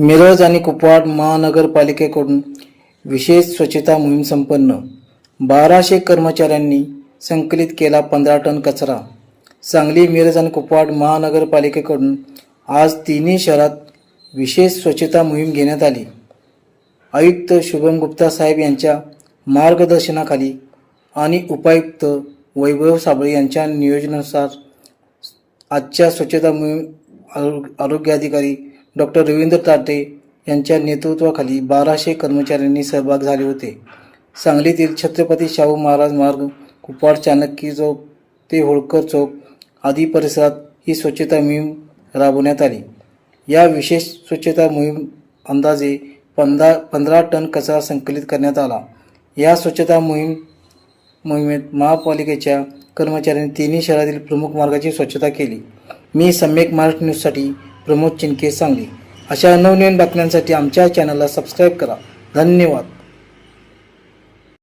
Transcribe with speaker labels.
Speaker 1: मिरज आणि कुपवाड महानगरपालिकेकडून विशेष स्वच्छता मोहीम संपन्न. बाराशे कर्मचाऱ्यांनी संकलित केला पंधरा टन कचरा. सांगली मिरज आणि कुपवाड महानगरपालिकेकडून आज तिन्ही शहरात विशेष स्वच्छता मोहीम घेण्यात आली. आयुक्त शुभम गुप्ता साहेब यांच्या मार्गदर्शनाखाली आणि उपायुक्त वैभव साबळे यांच्या नियोजनानुसार आजच्या स्वच्छता मोहीम आरोग्य अधिकारी डॉक्टर रवींद्र ताटे यांच्या नेतृत्वाखाली बाराशे कर्मचाऱ्यांनी सहभाग झाले होते. सांगलीतील छत्रपती शाहू महाराज मार्ग कुपवाड चाणक्य चौक ते होळकर चौक आदी परिसरात ही स्वच्छता मोहीम राबवण्यात आली. या विशेष स्वच्छता मोहीम अंदाजे पंधरा पंधरा टन कचरा संकलित करण्यात आला. या स्वच्छता मोहीम मोहिमेत महापालिकेच्या कर्मचाऱ्यांनी तिन्ही शहरातील प्रमुख मार्गाची स्वच्छता केली. मी सम्यक महाराष्ट्र न्यूजसाठी प्रमोद चिनके सांगली. अशा नवनवीन बातम्यांसाठी आमच्या चॅनलला सबस्क्राईब करा. धन्यवाद.